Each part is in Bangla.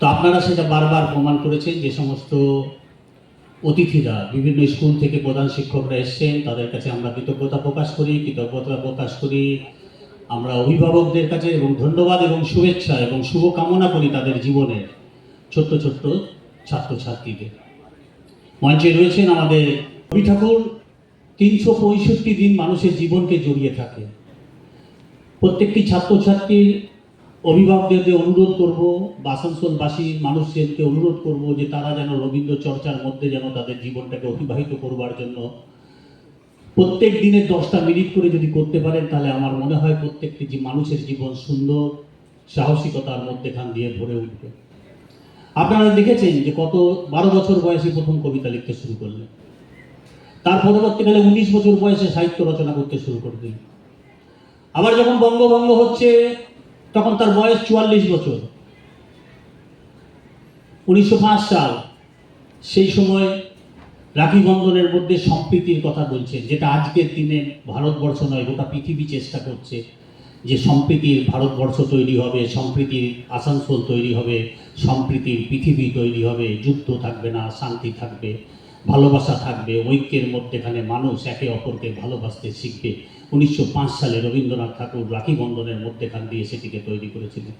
তো আপনারা সেটা বারবার প্রমাণ করেছেন যে সমস্ত অতিথিরা, বিভিন্ন স্কুল থেকে প্রধান শিক্ষকরা এসছেন, তাদের কাছে আমরা কৃতজ্ঞতা প্রকাশ করি, কৃতজ্ঞতা প্রকাশ করি। আমরা অভিভাবকদের কাছে এবং ধন্যবাদ এবং শুভেচ্ছা এবং শুভকামনা করি তাদের জীবনের ছোট্ট ছোট্ট ছাত্রছাত্রীদের। মঞ্চে রয়েছেন আমাদের রবি ঠাকুর। তিনশো পঁয়ষট্টি দিন মানুষের জীবনকে জড়িয়ে থাকে। প্রত্যেকটি ছাত্রছাত্রীর অভিভাবকদেরকে অনুরোধ করব বা আসানসোলবাসীর মানুষদেরকে অনুরোধ করব যে তারা যেন রবীন্দ্র চর্চার মধ্যে যেন তাদের জীবনটাকে অতিবাহিত করবার জন্য। প্রত্যেক দিনের দশটা মিনিট করে যদি করতে পারেন, তাহলে আমার মনে হয় প্রত্যেকটি যে মানুষের জীবন সুন্দর, সাহসিকতার মধ্যেখান দিয়ে ভরে উঠবে। আপনারা দেখেছেন যে কত বারো বছর বয়সে প্রথম কবিতা লিখতে শুরু করলেন। তার পরবর্তীকালে উনিশ বছর বয়সে সাহিত্য রচনা করতে শুরু করে করলেন আবার যখন বঙ্গভঙ্গ হচ্ছে তখন তার বয়স চুয়াল্লিশ বছর। উনিশশো পাঁচ সাল সেই সময় রাখি বন্ধনের মধ্যে সম্প্রীতির কথা বলছেন, যেটা আজকের দিনে ভারতবর্ষ নয়, গোটা পৃথিবী চেষ্টা করছে যে সম্প্রীতির ভারতবর্ষ তৈরি হবে, সম্প্রীতির আসানসোল তৈরি হবে, সম্প্রীতির পৃথিবী তৈরি হবে, যুদ্ধ থাকবে না, শান্তি থাকবে। ভালোবাসা থাকবে, ঐক্যের মধ্যেখানে মানুষ একে অপরকে ভালোবাসতে শিখবে। উনিশশো পাঁচ সালে রবীন্দ্রনাথ ঠাকুর রাখি বন্ধনের মধ্যেখান দিয়ে সেটিকে তৈরি করেছিলেন।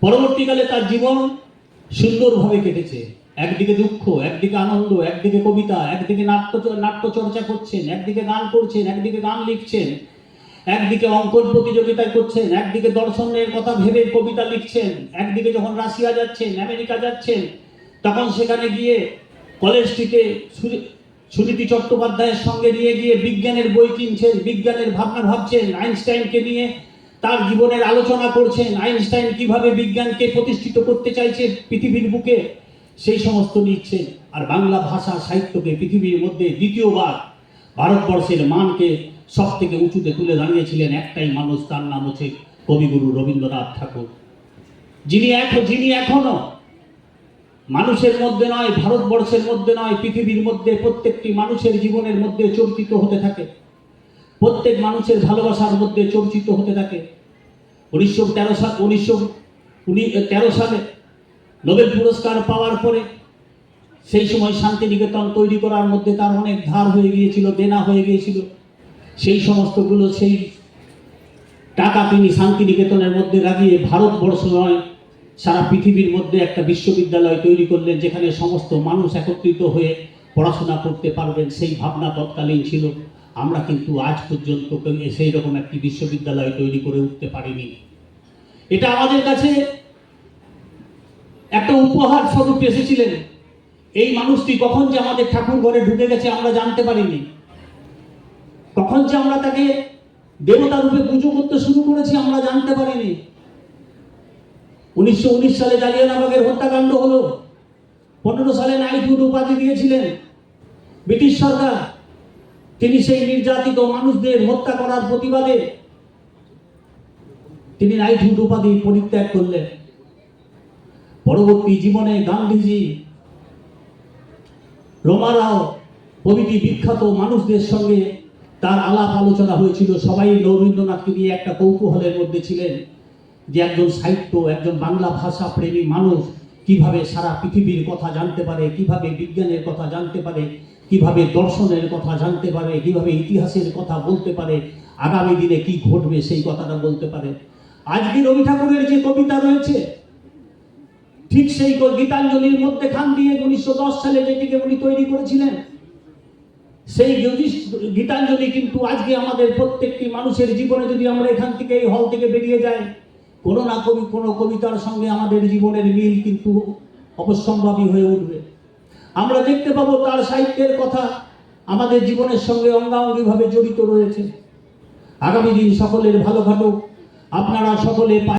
পরবর্তীকালে তার জীবন সুন্দরভাবে কেটেছে। একদিকে দুঃখ, একদিকে আনন্দ, একদিকে কবিতা, একদিকে নাট্য নাট্য চর্চা করছেন, একদিকে গান করছেন, একদিকে গান লিখছেন, একদিকে অঙ্কন প্রতিযোগিতায় করছেন, একদিকে দর্শনের কথা ভেবে কবিতা লিখছেন, একদিকে যখন রাশিয়া যাচ্ছেন, আমেরিকা যাচ্ছেন, তখন সেখানে গিয়ে কলেজ স্ট্রিটে সুনীতি চট্টোপাধ্যায়ের সঙ্গে নিয়ে গিয়ে বিজ্ঞানের বই কিনছেন, বিজ্ঞানের ভাবনা ভাবছেন, আইনস্টাইনকে নিয়ে তার জীবনের আলোচনা করছেন, আইনস্টাইন কীভাবে বিজ্ঞানকে প্রতিষ্ঠিত করতে চাইছে পৃথিবীর বুকে, সেই সমস্ত নিচ্ছেন। আর বাংলা ভাষা সাহিত্যকে পৃথিবীর মধ্যে দ্বিতীয়বার ভারতবর্ষের মানকে সব থেকে উঁচুতে তুলে দাঁড়িয়েছিলেন একটাই মানুষ, তার নাম হচ্ছে কবিগুরু রবীন্দ্রনাথ ঠাকুর। যিনি এখন যিনি এখনও মানুষের মধ্যে নয়, ভারতবর্ষের মধ্যে নয়, পৃথিবীর মধ্যে প্রত্যেকটি মানুষের জীবনের মধ্যে চর্চিত হতে থাকে। প্রত্যেক মানুষের ভালোবাসার মধ্যে চর্চিত হতে থাকে। উনিশশো তেরো সাল উনিশশো তেরো সালে নোবেল পুরস্কার পাওয়ার পরে সেই সময় শান্তিনিকেতন তৈরি করার মধ্যে তার অনেক ধার হয়ে গিয়েছিল, দেনা হয়ে গিয়েছিল। সেই সমস্তগুলো সেই টাকা তিনি শান্তিনিকেতনের মধ্যে লাগিয়ে ভারতবর্ষ নয় সারা পৃথিবীর মধ্যে একটা বিশ্ববিদ্যালয় তৈরি করলেন যেখানে সমস্ত মানুষ একত্রিত হয়ে পড়াশোনা করতে পারবেন, সেই ভাবনা তৎকালীন ছিল। আমরা কিন্তু আজ পর্যন্ত সেই রকম একটি বিশ্ববিদ্যালয় তৈরি করে উঠতে পারিনি। এটা আমাদের কাছে একটা উপহার স্বরূপ এসেছিলেন। এই মানুষটি কখন যে আমাদের ঠাকুর ঘরে ঢুকে গেছে আমরা জানতে পারিনি। কখন যে আমরা তাকে দেবতা রূপে পুজো করতে শুরু করেছি আমরা জানতে পারিনি। উনিশশো উনিশ সালে জালিয়ানাবাগের হত্যাকাণ্ড হলো। পনেরো সালে নাইটহুড উপাধি দিয়েছিলেন ব্রিটিশ সরকার। তিনি সেই নির্যাতিত মানুষদের হত্যা করার প্রতিবাদে তিনি নাইটহুড উপাধি পরিত্যাগ করলেন। পরবর্তী জীবনে গান্ধীজি রোমারাও প্রভৃতি বিখ্যাত মানুষদের সঙ্গে তার আলাপ আলোচনা হয়েছিল। সবাই রবীন্দ্রনাথকে নিয়ে একটা কৌতূহলের মধ্যে ছিলেন। যে একজন সাহিত্য, একজন বাংলা ভাষা প্রেমী মানুষ কীভাবে সারা পৃথিবীর কথা জানতে পারে, কীভাবে বিজ্ঞানের কথা জানতে পারে, কীভাবে দর্শনের কথা জানতে পারে, কীভাবে ইতিহাসের কথা বলতে পারে, আগামী দিনে কি ঘটবে সেই কথাটা বলতে পারে। আজকে রবি ঠাকুরের যে কবিতা রয়েছে, ঠিক সেই গীতাঞ্জলির মধ্যে খান দিয়ে উনিশশো দশ সালে যেটিকে উনি তৈরি করেছিলেন, সেই গীতাঞ্জলি কিন্তু আজকে আমাদের প্রত্যেকটি মানুষের জীবনে যদি আমরা এখান থেকে এই হল থেকে বেরিয়ে যাই কোনো না কবি, কোনো কবিতার সঙ্গে আমাদের জীবনের মিল কিন্তু অবশ্যম্ভাবী হয়ে উঠবে। আমরা দেখতে পাবো তার সাহিত্যের কথা আমাদের জীবনের সঙ্গে অঙ্গাঙ্গিভাবে জড়িত রয়েছে। আগামী দিন সকলের ভালো ভালো আপনারা সকলে